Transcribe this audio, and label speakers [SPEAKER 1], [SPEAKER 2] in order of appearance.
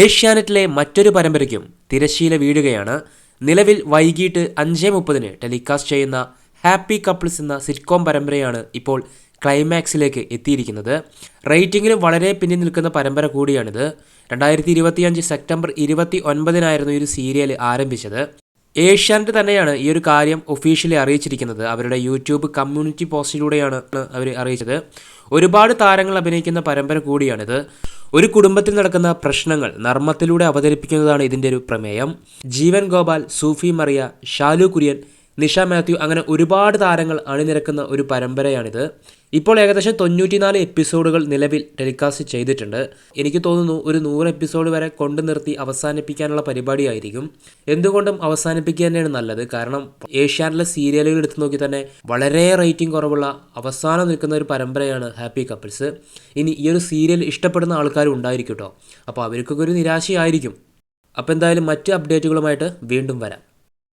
[SPEAKER 1] ഏഷ്യാനെറ്റിലെ മറ്റൊരു പരമ്പരയ്ക്കും തിരശ്ശീല വീഴുകയാണ്. നിലവിൽ വൈകിട്ട് അഞ്ച് മുപ്പതിന് ടെലികാസ്റ്റ് ചെയ്യുന്ന ഹാപ്പി കപ്പിൾസ് എന്ന സിറ്റ്കോം പരമ്പരയാണ് ഇപ്പോൾ ക്ലൈമാക്സിലേക്ക് എത്തിയിരിക്കുന്നത്. റേറ്റിംഗിലും വളരെ പിന്നിൽ നിൽക്കുന്ന പരമ്പര കൂടിയാണിത്. രണ്ടായിരത്തി ഇരുപത്തിയഞ്ച് സെപ്റ്റംബർ ഇരുപത്തി ഒൻപതിനായിരുന്നു ഈ ഒരു സീരിയൽ ആരംഭിച്ചത്. ഏഷ്യാനെറ്റ് തന്നെയാണ് ഈ ഒരു കാര്യം ഒഫീഷ്യലി അറിയിച്ചിരിക്കുന്നത്. അവരുടെ യൂട്യൂബ് കമ്മ്യൂണിറ്റി പോസ്റ്റിലൂടെയാണ് അവർ അറിയിച്ചത്. ഒരുപാട് താരങ്ങൾ അഭിനയിക്കുന്ന പരമ്പര കൂടിയാണിത്. ഒരു കുടുംബത്തിൽ നടക്കുന്ന പ്രശ്നങ്ങൾ നർമ്മത്തിലൂടെ അവതരിപ്പിക്കുന്നതാണ് ഇതിന്റെ ഒരു പ്രമേയം. ജീവൻ ഗോപാൽ സൂഫി മറിയ ഷാലു കുര്യൻ നിഷ മാത്യു അങ്ങനെ ഒരുപാട് താരങ്ങൾ അണിനിരക്കുന്ന ഒരു പരമ്പരയാണിത്. ഇപ്പോൾ ഏകദേശം തൊണ്ണൂറ്റിനാല് എപ്പിസോഡുകൾ നിലവിൽ ടെലികാസ്റ്റ് ചെയ്തിട്ടുണ്ട്. എനിക്ക് തോന്നുന്നു ഒരു നൂറ് എപ്പിസോഡ് വരെ കൊണ്ടു നിർത്തി അവസാനിപ്പിക്കാനുള്ള പരിപാടിയായിരിക്കും. എന്തുകൊണ്ടും അവസാനിപ്പിക്കുക തന്നെയാണ് നല്ലത്. കാരണം ഏഷ്യാനിലെ സീരിയലുകൾ എടുത്തു നോക്കി തന്നെ വളരെ റേറ്റിംഗ് കുറവുള്ള അവസാനം നിൽക്കുന്ന ഒരു പരമ്പരയാണ് ഹാപ്പി കപ്പിൾസ്. ഇനി ഈ ഒരു സീരിയൽ ഇഷ്ടപ്പെടുന്ന ആൾക്കാരും ഉണ്ടായിരിക്കും കേട്ടോ. അപ്പോൾ അവർക്കൊക്കെ ഒരു നിരാശയായിരിക്കും. അപ്പോൾ എന്തായാലും മറ്റ് അപ്ഡേറ്റുകളുമായിട്ട് വീണ്ടും വരാം.